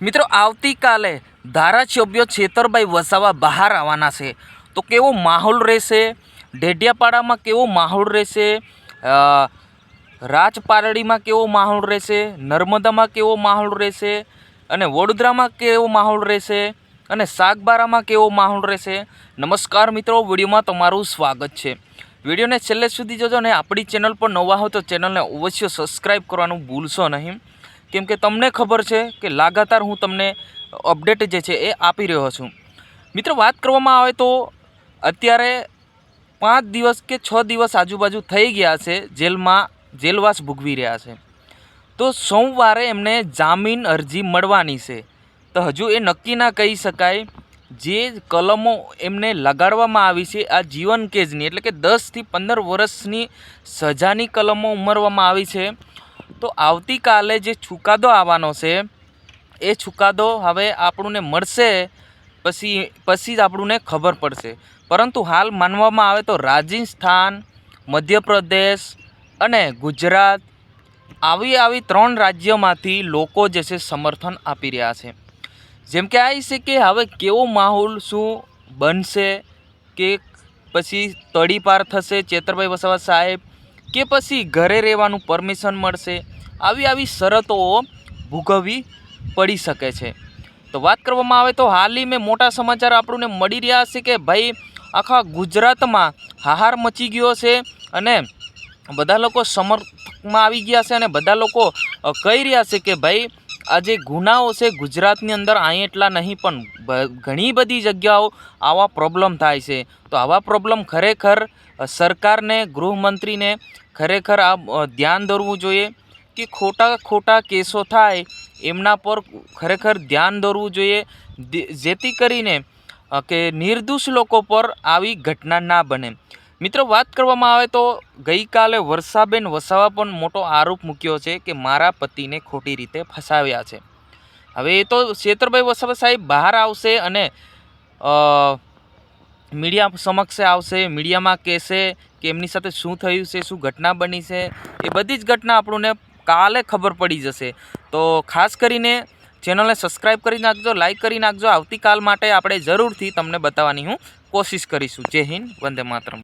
મિત્રો, આવતીકાલે ધારાસભ્ય છેતરભાઈ વસાવા બહાર આવવાના છે. તો કેવો માહોલ રહેશે? ઢેઢિયાપાડામાં કેવો માહોલ રહેશે? રાજપારડીમાં કેવો માહોલ રહેશે? નર્મદામાં કેવો માહોલ રહેશે? અને વડોદરામાં કેવો માહોલ રહેશે? અને સાગબારામાં કેવો માહોલ રહેશે? નમસ્કાર મિત્રો, વિડીયોમાં તમારું સ્વાગત છે. વિડીયોને છેલ્લે સુધી જોજો ને આપણી ચેનલ પર નવા હો તો ચેનલને અવશ્ય સબસ્ક્રાઈબ કરવાનું ભૂલશો નહીં. કેમ કે તમને ખબર છે કે લાગાતાર હું તમને અપડેટ જે છે એ આપી રહ્યો છું. મિત્રો, વાત કરવામાં આવે તો અત્યારે પાંચ દિવસ કે છ દિવસ આજુબાજુ થઈ ગયા છે, જેલમાં જેલવાસ ભોગવી રહ્યા છે. તો સોમવારે એમને જામીન અરજી મળવાની છે. તો હજુ એ નક્કી ના કહી શકાય જે કલમો એમને લગાડવામાં આવી છે આ જીવન કેજની એટલે કે દસથી પંદર વર્ષની સજાની કલમો ઉમરવામાં આવી છે. તો આવતીકાલે જે ચુકાદો આવવાનો છે, એ ચુકાદો હવે આપણને મળશે, પછી પછી જ આપણને ખબર પડશે. પરંતુ હાલ માનવામાં આવે તો રાજસ્થાન મધ્યપ્રદેશ અને ગુજરાત આવી આવી ત્રણ રાજ્યોમાંથી લોકો જે છે સમર્થન આપી રહ્યા છે. જેમ કે આ છે કે હવે કેવો માહોલ શું બનશે, કે પછી તડીપાર થશે, ચેતરભાઈ વસાવા સાહેબ કે પછી ઘરે રહેવાનું પરમિશન મળશે, આવી આવી શરતો ભોગવવી પડી શકે છે. તો વાત કરવામાં આવે તો હાલી મેં મોટા સમાચાર આપણને મળી રહ્યા છે કે ભાઈ, આખા ગુજરાતમાં હાહાર મચી ગયો છે અને બધા લોકો સમર્થમાં આવી ગયા છે અને બધા લોકો કહી રહ્યા છે કે ભાઈ આ જે ગુનાઓ છે ગુજરાતની અંદર અહીં એટલા નહીં, પણ ઘણી બધી જગ્યાઓ આવા પ્રોબ્લેમ થાય છે. તો આવા પ્રોબ્લેમ ખરેખર સરકારને, ગૃહમંત્રીને ખરેખર આ ધ્યાન દોરવું જોઈએ કે ખોટા ખોટા કેસો થાય એમના પર ખરેખર ધ્યાન દોરવું જોઈએ. જેથી કરીને કે નિર્દોષ લોકો પર આવી ઘટના ના બને. મિત્રો, વાત કરવામાં આવે તો ગઈકાલે વર્ષાબેન વસાવા પણ મોટો આરોપ મૂક્યો છે કે મારા પતિને ખોટી રીતે ફસાવ્યા છે. હવે એ તો શેતરભાઈ વસાવા સાહેબ બહાર આવશે અને મીડિયા સમક્ષ આવશે, મીડિયામાં કહેશે કે એમની સાથે શું થયું છે, શું ઘટના બની છે, એ બધી જ ઘટના આપણને કાલે ખબર પડી જશે. તો ખાસ કરીને ચેનલને સબસ્ક્રાઈબ કરી નાખજો લાઈક કરી નાખજો. આવતીકાલ માટે આપણે જરૂરથી તમને બતાવવાની હું કોશિશ કરીશું. જય હિન્દ, વંદે માતરમ.